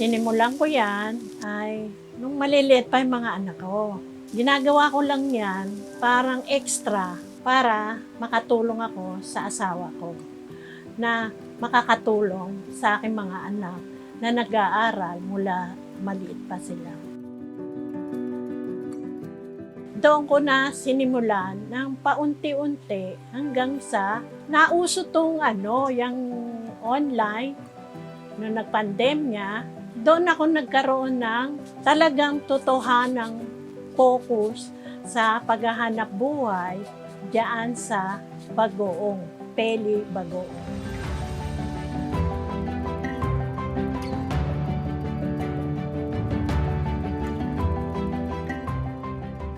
sinimulan ko yan ay nung maliliit pa yung mga anak ko. Ginagawa ko lang yan parang extra para makatulong ako sa asawa ko na makakatulong sa aking mga anak na nag-aaral mula maliit pa sila. Doon ko na sinimulan ng paunti-unti hanggang sa nauso tong ano, yung online nung nagpandemya, doon ako nagkaroon ng talagang totohanang focus sa paghahanap buhay diyan sa Bagoong, Peli Bagoong.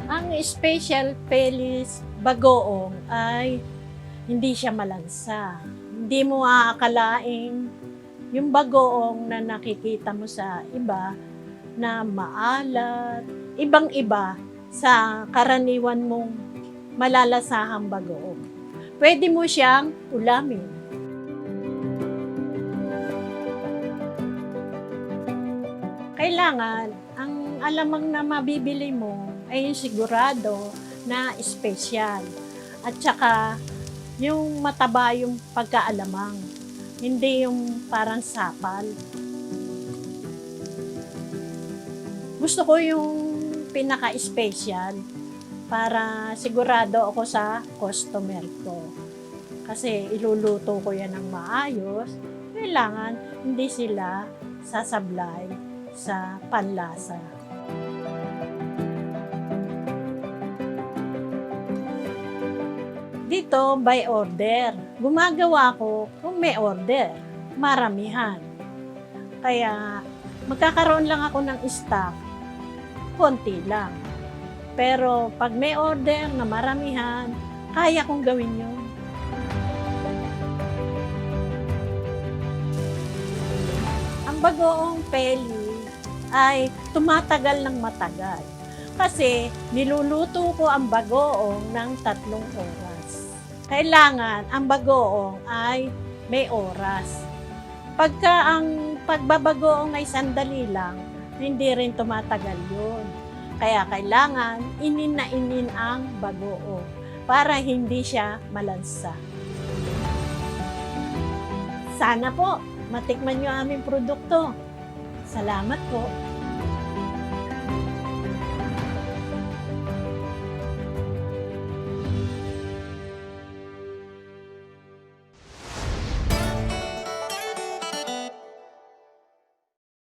Ang special Pelis Bagoong ay hindi siya malansa. Hindi mo aakalaing yung bagoong na nakikita mo sa iba na maalat, ibang-iba sa karaniwan mong malalasahang bagoong. Pwede mo siyang ulamin. Kailangan, ang alamang na mabibili mo ay sigurado na espesyal. At saka, yung mataba yung pagkaalamang. Hindi yung parang sapal. Gusto ko yung pinaka-special para sigurado ako sa customer ko. Kasi iluluto ko yan ng maayos, kailangan hindi sila sasablay sa panlasa. Dito, by order. Gumagawa ko kung may order. Maramihan. Kaya, magkakaroon lang ako ng stock. Konti lang. Pero, pag may order na maramihan, kaya kong gawin yun. Ang bagoong peli ay tumatagal ng matagal. Kasi niluluto ko ang bagoong ng tatlong oras. Kailangan ang bagoong ay may oras. Pagka ang pagbabagoong ay sandali lang, hindi rin tumatagal yun. Kaya kailangan inin na inin ang bagoong para hindi siya malansa. Sana po matikman nyo aming produkto. Salamat po.